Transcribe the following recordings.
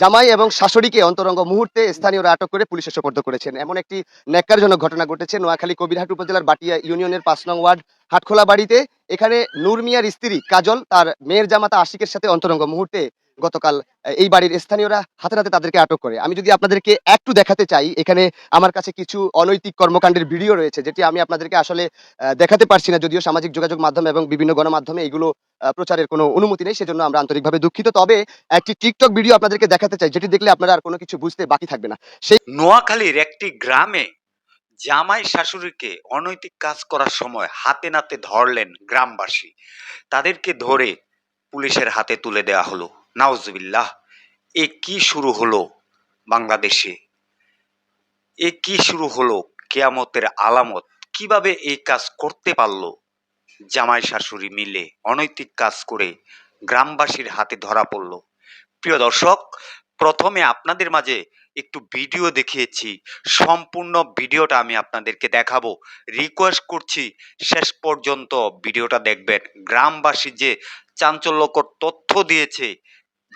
জামাই এবং শাশুড়িকে অন্তরঙ্গ মুহূর্তে স্থানীয়রা আটক করে পুলিশে সোপর্দ করেছেন। এমন একটি ন্যাক্কারজনক ঘটনা ঘটেছে নোয়াখালী কবিরহাট উপজেলার বাটিয়া ইউনিয়নের পাঁচ নং ওয়ার্ড হাটখোলা বাড়িতে। এখানে নূর মিয়ার স্ত্রী কাজল, তার মেয়ের জামাতা আশিকের সাথে অন্তরঙ্গ মুহূর্তে গতকাল এই বাড়ির স্থানীয়রা হাতে হাতে তাদেরকে আটক করে। আমি যদি আপনাদেরকে একটু দেখাতে চাই, এখানে আমার কাছে কিছু অনৈতিক কর্মকাণ্ডের ভিডিও রয়েছে, যেটি আমি আপনাদেরকে আসলে দেখাতে পারছি না, যদিও সামাজিক যোগাযোগ মাধ্যম এবং বিভিন্ন গণমাধ্যমে এগুলো প্রচারের কোনো অনুমতি নেই, সেজন্য আমরা আন্তরিকভাবে দুঃখিত। তবে একটি টিকটক ভিডিও আপনাদেরকে দেখাতে চাই, যেটি দেখলে আপনারা আর কোনো কিছু বুঝতে বাকি থাকবে না। সেই নোয়াখালীর একটি গ্রামে জামাই শাশুড়িকে অনৈতিক কাজ করার সময় হাতে নাতে ধরলেন গ্রামবাসী। তাদেরকে ধরে পুলিশের হাতে তুলে দেওয়া হলো। নাউজুবিল্লাহ, এ কি শুরু হলো বাংলাদেশে? এ কি শুরু হলো কেয়ামতের আলামত? কীভাবে এই কাজ করতে পারল? জামাই শাশুড়ি মিলে অনৈতিক কাজ করে গ্রামবাসীর হাতে ধরা পড়ল। প্রিয় দর্শক, প্রথমে আপনাদের মাঝে একটু ভিডিও দেখিয়েছি। সম্পূর্ণ ভিডিওটা আমি আপনাদেরকে দেখাবো। রিকোয়েস্ট করছি, শেষ পর্যন্ত ভিডিওটা দেখবেন। গ্রামবাসী যে চাঞ্চল্যকর তথ্য দিয়েছে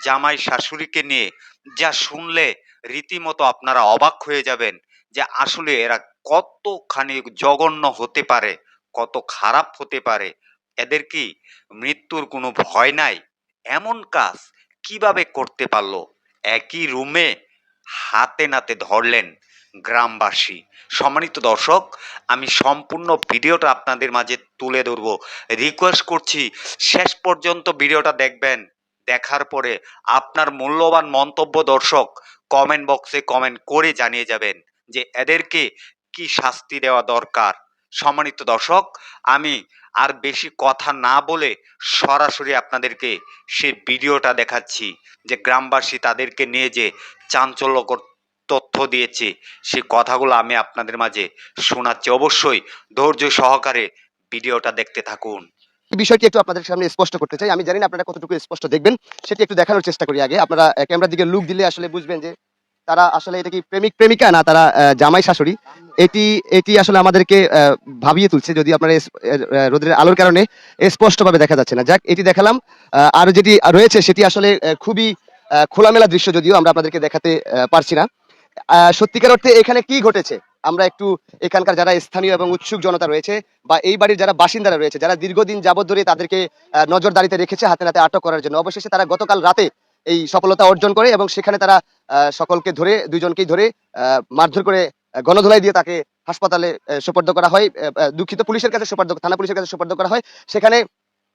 জামাই শাশুড়িকে নিয়ে যা শুনলে রীতিমতো আপনারা অবাক হয়ে যাবেন যে আসলে এরা কতখানি জঘন্য হতে পারে, কত খারাপ হতে পারে। এদের কি মৃত্যুর কোনো ভয় নাই? এমন কাজ কীভাবে করতে পারল? একই রুমে হাতে নাতে ধরলেন গ্রামবাসী। সম্মানিত দর্শক, আমি সম্পূর্ণ ভিডিওটা আপনাদের মাঝে তুলে ধরবো। রিকোয়েস্ট করছি, শেষ পর্যন্ত ভিডিওটা দেখবেন। দেখার পরে আপনার মূল্যবান মন্তব্য দর্শক কমেন্ট বক্সে কমেন্ট করে জানিয়ে যাবেন যে এদেরকে কি শাস্তি দেওয়া দরকার। সম্মানিত দর্শক, আমি আর বেশি কথা না বলে সরাসরি আপনাদেরকে সেই ভিডিওটা দেখাচ্ছি যে গ্রামবাসী তাদেরকে নিয়ে যে চাঞ্চল্যকর তথ্য দিয়েছে, সেই কথাগুলো আমি আপনাদের মাঝে শোনাচ্ছি। অবশ্যই ধৈর্য সহকারে ভিডিওটা দেখতে থাকুন। বিষয়টি একটু আপনাদের সামনে স্পষ্ট করতে চাই। আমি জানি না আপনারা কতটুকু স্পষ্ট দেখবেন, সেটি একটু দেখানোর চেষ্টা করি আগে। আপনারা ক্যামেরার দিকে লুক দিলে আসলে বুঝবেন যে তারা আসলে এটা কি প্রেমিক, প্রেমিকা না তারা জামাই শাশুড়ি। এটি এটি আসলে আমাদেরকে ভাবিয়ে তুলছে যদি আপনারা রোদের আলোর কারণে স্পষ্টভাবে দেখা যাচ্ছে না। যাক, এটি দেখালাম। আর যেটি রয়েছে সেটি আসলে খুবই খোলামেলা দৃশ্য যদিও আমরা আপনাদেরকে দেখাতে পারছি না। সত্যিকার অর্থে এখানে কি ঘটেছে? আমরা একটু এখানকার যারা স্থানীয় এবং উৎসুক জনতা রয়েছে বা এই বাড়ির যারা বাসিন্দারা রয়েছে, যারা দীর্ঘদিন যাবত ধরে তাদেরকে নজরদারিতে রেখেছে হাতে নাতে আটক করার জন্য, অবশেষে তারা গতকাল রাতে এই সফলতা অর্জন করে এবং সেখানে তারা সকলকে ধরে দুইজনকেই ধরে মারধর করে গণধোলাই দিয়ে তাকে হাসপাতালে সোপর্দ করা হয় দুঃখিত পুলিশের কাছে সোপর্দ, থানা পুলিশের কাছে সোপর্দ করা হয়। সেখানে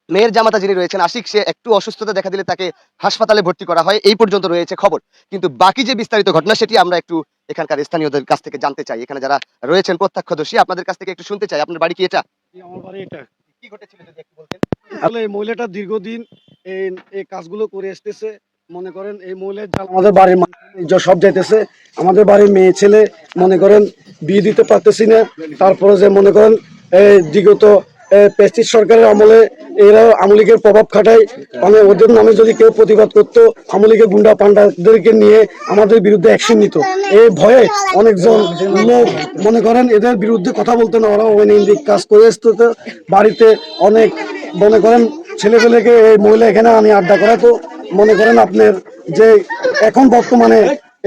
মেয়ের জামাতা যিনি রয়েছেন আশিক সে একটু অসুস্থতা দেখা দিলে তাকে হাসপাতালে ভর্তি করা হয়। এই পর্যন্ত রয়েছে খবর। কিন্তু বাকি যে বিস্তারিত ঘটনা সেটি আমরা একটু এখানকার স্থানীয়দের কাছ থেকে জানতে চাই। এখানে যারা রয়েছেন প্রত্যক্ষদর্শী আপনাদের কাছ থেকে একটু শুনতে চাই। আপনার বাড়ি কি এটা? আমার বাড়ি এটা। কি ঘটেছিল যদি একটু বলতেন? আসলে এই মহিলাটা দীর্ঘদিন এই এই কাজগুলো করে আসতেছে। মনে করেন এই মহিলা আমাদের বাড়ির সব যাইতেছে। আমাদের বাড়ির মেয়ে ছেলে মনে করেন বিয়ে দিতে পারতেছি না। তারপরে যে মনে করেন এই বিগত পেস্টিস সরকারের আমলে এরা আমলিকের প্রভাব খাটায়। মানে ওদের নামে যদি কেউ প্রতিবাদ করতো আমলিগের গুন্ডা পান্ডাদেরকে নিয়ে আমাদের বিরুদ্ধে অ্যাকশন নিত। এই ভয়ে অনেকজন লোক, মনে করেন এদের বিরুদ্ধে কথা বলতো না ওরা অনৈতিক কাজ করে আসতো। বাড়িতে অনেক, মনে করেন ছেলেপেলেকে এই মহিলা এখানে আমি আড্ডা করাতো। মনে করেন আপনার যে এখন বর্তমানে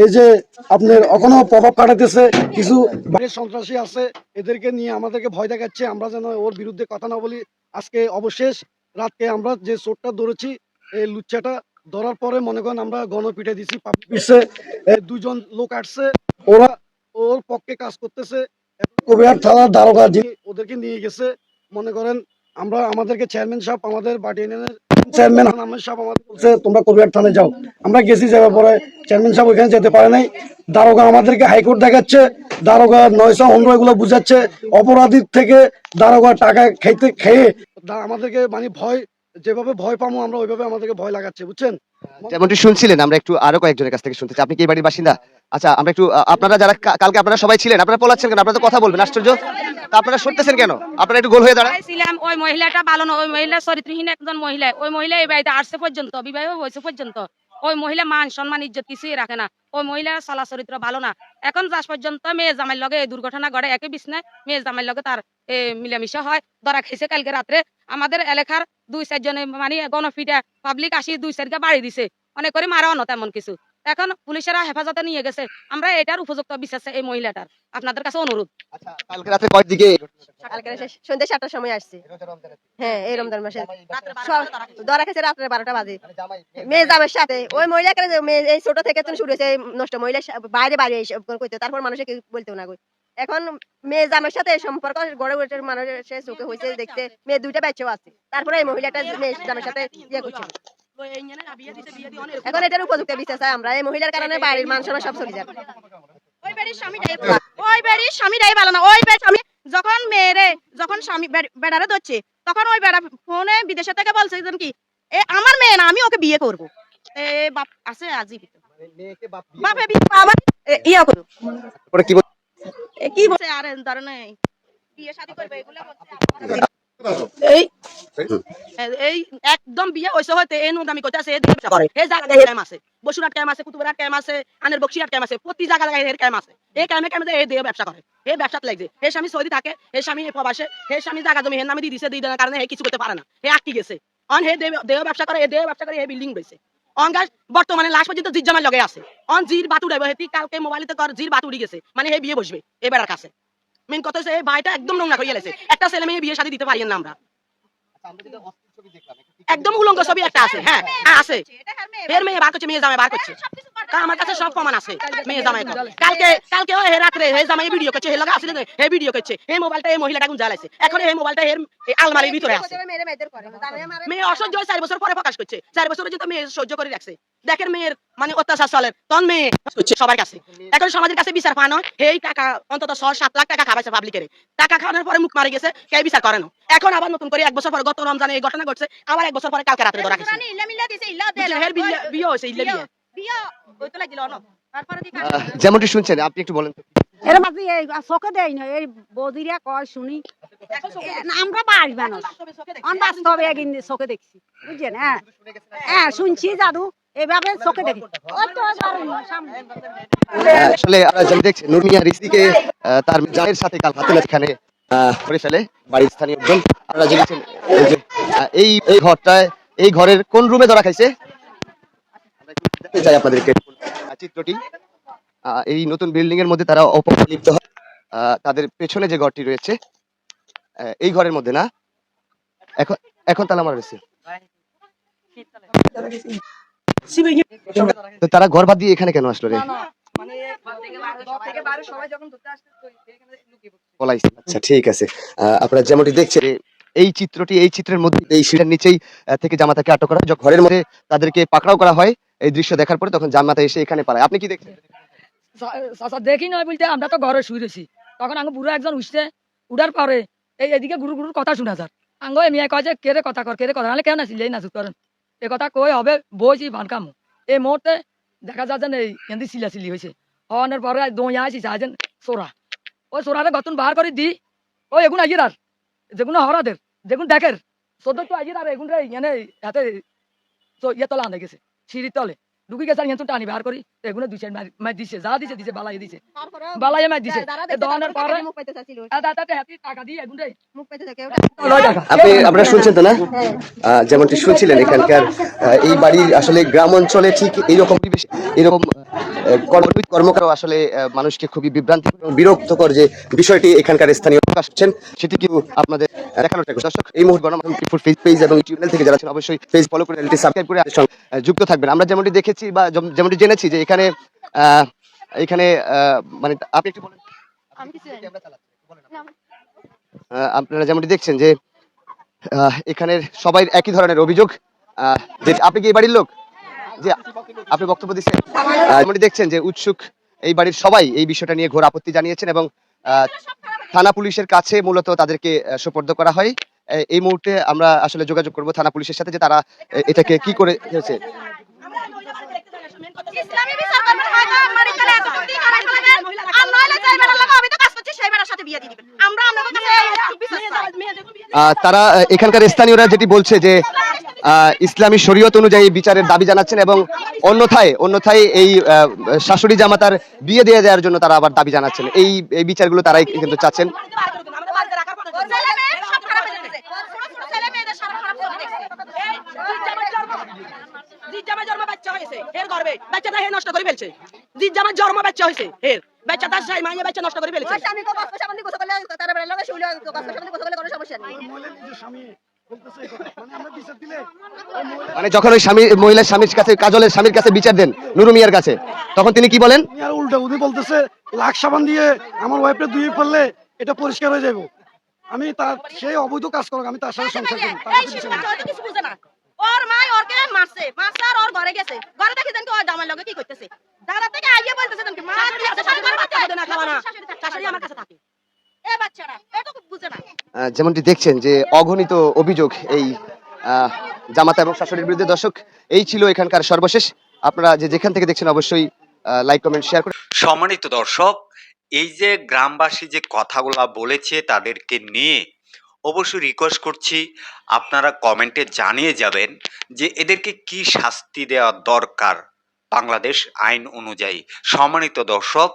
এই যে আপনার এখনও প্রভাব কাটাতেছে কিছু বাইরের সন্ত্রাসী আছে এদেরকে নিয়ে আমাদেরকে ভয় দেখাচ্ছে আমরা যেন ওর বিরুদ্ধে কথা না বলি। আজকে অবশেষ রাতকে আমরা যে চোরটা ধরেছি এই লুচ্চাটা ধরার পরে মনে করেন আমরা গণপিঠে দিছি পিছে দুজন লোক আসছে ওরা ওর পক্ষে কাজ করতেছে। কবিরাট থানার দারোগা ওদেরকে নিয়ে গেছে মনে করেন আমরা আমাদেরকে চেয়ারম্যান সাহেব আমাদের বাটি ইউনিয়নের চেয়ারম্যান আহমেদ সাহেব আমাদের বলছে, তোমরা কবিরাট থানায় যাও। আমরা গেছি, যাওয়ার পরে চেয়ারম্যান সাহেব ওইখানে যেতে পারে নাই। দারোগা আমাদেরকে হাইকোর্ট দেখাচ্ছে, দারোগা নয়শো অন্য এগুলো বুঝাচ্ছে। অপরাধীর থেকে দারোগা টাকা খেতে খেয়ে আমাদেরকে মানে ভয় যেভাবে ভয় পাবো আমরা ওইভাবে আমাদেরকে ভয় লাগাচ্ছে, বুঝছেন? যেমনটি শুনছিলেন, আমরা একটু আরও কয়েকজনের কাছ থেকে শুনতে আপনি কি বাড়ির বাসিন্দা? আচ্ছা আমরা একটু আপনারা যারা কালকে আপনারা সবাই ছিলেন, আপনারা পলাচ্ছেন কেন? আপনারা তো কথা বলবেন, আশ্চর্য। আপনারা কেন? আপনারা একটু গোল হয়ে দাঁড়ান। ছিলাম, ওই মহিলাটা ওই মহিলা চরিত্রহীন একজন মহিলা। ওই মহিলা এই বাড়িতে আসছে পর্যন্ত, বিবাহ হয়েছে পর্যন্ত। ওই মহিলা মান সম্মান, ইজ্জত কিছুই রাখে না। ওই মহিলার চলা চরিত্র ভালো না। এখন যাস পর্যন্ত মেয়ে জামাইয়ের লগে দুর্ঘটনা ঘটে একই বিছনায় মেয়ে জামাইয়ের লগে তার মিলামিশা হয়। ধরা খেয়েছে কালকে রাত্রে। আমাদের এলাকার দুই চারজনে মানে গণফিটা পাবলিক আসি দুই চারটা বাড়ি দিছে। অনেক করে মারাও না তেমন কিছু। এখন পুলিশেরা হেফাজতে নিয়ে গেছে। আমরা এটার উপযুক্ত বিচার এই মহিলাটার। আপনাদের কাছে অনুরোধ। আচ্ছা কালকে রাতে কয় দিকে কালকে রাতে সন্ধ্যে সাতটার সময় আসছে। হ্যাঁ এই রমজান মাসে। ধরা রাত্রে বারোটা বাজে। মেয়ে জামের সাথে। ওই মহিলাকে মেয়ে এই ছোট থেকে তো শুরু হয়েছে নষ্ট মহিলা বাইরে বাইরে এইসব করতে তারপর মানুষে কেউ বলতেও না কই। এখন মেয়ে জামের সাথে এই সম্পর্ক গড়ে উঠে মানুষের চোখে হয়েছে দেখতে মেয়ে দুইটা বাচ্চাও আছে। তারপরে এই মহিলাটা মেয়ে জামের সাথে ইয়ে করছে। এখন এটার উপযুক্ত বিচার চাই আমরা। এই মহিলার কারণে বাড়ির মান সম্মান সব চলে যাবে ওই বাড়ির স্বামীটাই ভালো। ওই বাড়ির স্বামীটাই ভালো না। ওই বাড়ির স্বামী যখন মেয়েরে যখন স্বামী বেড়- বেড়ারে ধরছে তখন ওই বেড়া ফোনে বিদেশে থেকে বলছে যেন কি এ আমার মেয়ে না আমি ওকে বিয়ে করব। এ বাপ আছে আজই বাপে বিয়ে আবার ইয়া কি বল- বলছে আর ধরনের বিয়ে শাদী করবে এগুলো বলছে এই এই একদম বিয়ে হইছে হইতে এই নুদামি কইতাছে করে। এই জায়গায় ক্যাম আছে বসুরাট ক্যাম আছে কুতুবরাট ক্যাম আছে আনের বক্সিরাট ক্যাম আছে প্রতি জায়গা জায়গায় এর ক্যাম আছে। এই ক্যামে ক্যামে এই দিয়ে ব্যবসা করে এই ব্যবসাত লাগছে। এই স্বামী সৌদি থাকে এই স্বামী এই প্রবাসে এই স্বামী জায়গা জমি হের নামে দিয়ে দিছে দিয়ে দেওয়ার কারণে এই কিছু করতে পারে না। হে আটকে গেছে। অন হে দেহ ব্যবসা করে এই দেহ ব্যবসা করে এই বিল্ডিং রয়েছে। অন গাছ বর্তমানে লাশ পর্যন্ত জির জামার লগে আছে। অন জির বাত উড়াইব হেতি কালকে মোবাইলতে কর জির বাত উড়ি গেছে। মানে হে বিয়ে বসবে এবার কাছে। মেন কথা হচ্ছে এই ভাইটা একদম নোংরা করে গেছে একটা ছেলে মেয়ে বিয়ে শাদী দিতে পারিয়েন না আমরা। একদম উলঙ্গ ছবি একটা আছে হ্যাঁ হ্যাঁ আছে। এর মেয়ে বার করছে মেয়ে জামাই বার করছে আমার কাছে সব প্রমাণ আছে। মেয়ে জামাই কালকে কালকে হে রাত্রে হে জামাই ভিডিও করছে হে লগা আসলে হে ভিডিও করছে। এই মোবাইলটা এই মহিলাটা গুন জ্বালাইছে এখন এই মোবাইলটা এই আলমারির ভিতরে আছে। মেয়ে অসহ্য চার বছর পরে প্রকাশ করছে। চার বছরে যদি মেয়ে সহ্য করে রাখছে। দেখেন মেয়ের মানে অত্যাচার চলে তখন মেয়ে সবার কাছে। এখন সমাজের কাছে বিচার পানো এই টাকা অন্তত ছ সাত লাখ টাকা খাবাইছে পাবলিকের টাকা খাওয়ানোর পরে মুখ মারি গেছে কে বিচার করে না? এখন আবার নতুন করে এক বছর পরে গত রমজানে এই ঘটনা ঘটছে আবার এক বছর পরে কালকে রাত্রে ধরা গেছে বিয়ে হয়েছে ইল্লে বিয়ে বিয়া। হইতে লাগিল যেমনটি শুনছেন আপনি একটু বলেন এর মাঝে এই চোখে দেয় না এই বৌদিরা কয় শুনি। আমরা বাড়ি মানুষ। অন বাস্তবে একদিন চোখে দেখছি বুঝছেন? হ্যাঁ। হ্যাঁ শুনছি জাদু এভাবে চোখে দেখি। আসলে আমরা নুরমিয়া রিসিকে তার জায়ের সাথে কাল হাতে এখানে আহ, করে ফেলে। বাড়ির স্থানীয় লোকজন আপনারা জেনেছেন এই এই ঘরটায় এই ঘরের কোন রুমে ধরা খাইছে? আমরা চাই আপনাদেরকে আহ, চিত্রটি। এই নতুন বিল্ডিং এর মধ্যে তারা অপলিপ্ত হয়। আহ, তাদের পেছনে যে ঘরটি রয়েছে এই ঘরের মধ্যে না? এখন এখন তালা মারা রয়েছে তো তারা ঘর বাদ দিয়ে এখানে কেন আসলো রে? পলাইছে আচ্ছা ঠিক আছে। আপনারা যেমনটি দেখছেন এই চিত্রটি এই চিত্রের মধ্যে এই নিচেই থেকে জামাতাকে আটক করা হয়। ঘরের মধ্যে তাদেরকে পাকড়াও করা হয় এই দৃশ্য দেখার পরে তখন জামাতা এসে এখানে পালায়। আপনি কি দেখছেন? দেখি নয় বলতে আমরা তো ঘরে শুয়ে রয়েছি। তখন আঙ্গ বুড়ো একজন উঠছে উঠার পরে এই এদিকে গুরু গুরুর কথা শুনা যার। আঙ্গ কয় যে কেরে কথা কর কেরে কথা? নাহলে কেন আসিল এই নাচুক করেন এ কথা কই হবে বইছি ভান কামু এই মুহূর্তে দেখা যায় যে এই এমনি সিলাসিলি হয়েছে। হওয়ানোর পরে দইয়া সাহায্যেন সোরা। ওই সোরারে গতন বার করে দি। ওই এগুন আগির আর। যেগুলো হরাদের যেগুন দেখের। চোদ্দ তো আগির আর এগুন রে এনে হাতে তো ইয়ে তলা আনে গেছে সিঁড়ির তলে। ঢুকি গেছে আর ইয়ে তো টানি বার করি। এগুলো দুই সাইড মার দিছে যা দিছে দিছে বালাই দিছে। তারপরে বালাইয়ে মার দিছে। তারপরে পরে আপনারা শুনছেন তো না? যেমনটি শুনছিলেন এখানকার এই বাড়ির আসলে গ্রাম অঞ্চলে ঠিক এইরকম পরিবেশ এরকম কর্মকার আসলে মানুষকে খুবই বিভ্রান্তি এবং বিরক্তকর যে বিষয়টি এখানকার স্থানীয় প্রকাশ করছেন সেটি কিন্তু আপনাদের দেখানোর চেষ্টা দর্শক এই মুহূর্তে গণমাধ্যম ত্রিপুর ফেস পেজ এবং ইউটিউব চ্যানেল থেকে যারা আছেন অবশ্যই পেজ ফলো করে চ্যানেলটি সাবস্ক্রাইব করে আমাদের সঙ্গে যুক্ত থাকবেন। আমরা যেমনটি দেখেছি বা যেম- যেমনটি জেনেছি যে এখানে আহ, এখানে আহ, মানে আপনি একটু বলেন। আমি কিছু জানি না। আহ, আপনারা যেমনটি দেখছেন যে আহ, এখানের সবাই একই ধরনের অভিযোগ আহ, যে আপনি কি এই বাড়ির লোক? যে আপনি বক্তব্য দিচ্ছেন আহ, দেখছেন যে উৎসুক এই বাড়ির সবাই এই বিষয়টা নিয়ে ঘোর আপত্তি জানিয়েছেন এবং থানা পুলিশের কাছে মূলত তাদেরকে সোপর্দ করা হয়। এই মুহূর্তে আমরা আসলে যোগাযোগ করব থানা পুলিশের সাথে যে তারা এটাকে কি করে হয়েছে। তারা এখানকার স্থানীয়রা যেটি বলছে যে ইসলামী শরীয়ত অনুযায়ী বিচারের দাবি জানাচ্ছেন এবং অন্যথায় অন্যথায় এই শাশুড়ি জামাতার বিয়ে দিয়ে দেওয়ার জন্য তারা আবার দাবি জানাচ্ছেন এই এই বিচারগুলো তারাই কিন্তু চাচ্ছেন হয়ে জন্ম নষ্ট করে মানে আমরা বিচার দিলে ওই মহিলা মানে যখন ওই স্বামী মহিলার স্বামীর কাছে কাজলের স্বামীর কাছে বিচার দেন নুরু মিয়ার কাছে তখন তিনি কি বলেন? উল্টা উনি বলতেছে লাখ সাবান দিয়ে আমার ওয়াইফে ধুয়ে ফেললে এটা পরিষ্কার হয়ে যাব আমি তার সেই অবৈধ কাজ করো আমি তার সাথে সংসার করি তার এই কাছে শিশু বিচার বাচ্চা নেই। হয়তো কিছু বুঝে না। ওর মাই ওরকে মারছে মারছে আর ওর ঘরে গেছে। ঘরে দেখে দেন ওর জামাই লগে কি করতেছে? দাদা থেকে আইয়ে বলতেছে দেন মা শাশুড়ি আছে শাশুড়ি বাচ্চা হবে না খাওয়া না শাশুড়ি আমার কাছে থাকে এ বাচ্চারা এটা বুঝে না আহ, যেমনটি দেখছেন যে অগণিত অভিযোগ এই জামাতা এবং শাশুড়ির বিরুদ্ধে। দর্শক, এই ছিল এখানকার সর্বশেষ। আপনারা যে যেখান থেকে দেখছেন অবশ্যই লাইক কমেন্ট শেয়ার করে সম্মানিত দর্শক, এই যে গ্রামবাসী যে কথাগুলা বলেছে তাদেরকে নিয়ে, অবশ্যই রিকোয়েস্ট করছি, আপনারা কমেন্টে জানিয়ে যাবেন যে এদেরকে কি শাস্তি দেওয়া দরকার বাংলাদেশ আইন অনুযায়ী। সম্মানিত দর্শক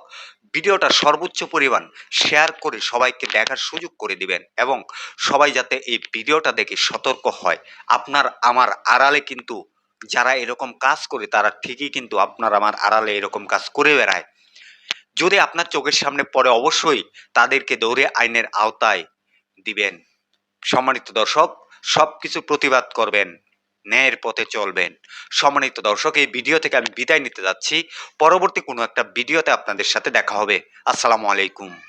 ভিডিওটা সর্বোচ্চ পরিমাণ শেয়ার করে সবাইকে দেখার সুযোগ করে দিবেন এবং সবাই যাতে এই ভিডিওটা দেখে সতর্ক হয়। আপনার আমার আড়ালে কিন্তু যারা এরকম কাজ করে, তারা ঠিকই কিন্তু আপনার আমার আড়ালে এরকম কাজ করে বেড়ায়। যদি আপনার চোখের সামনে পড়ে, অবশ্যই তাদেরকে দৌড়ে আইনের আওতায় দিবেন। সম্মানিত দর্শক, সবকিছু প্রতিবাদ করবেন। ন্যায়ের পথে চলবেন। সম্মানিত দর্শক, এই ভিডিও থেকে আমি বিদায় নিতে যাচ্ছি। পরবর্তী কোনো একটা ভিডিওতে আপনাদের সাথে দেখা হবে। আসসালামু আলাইকুম।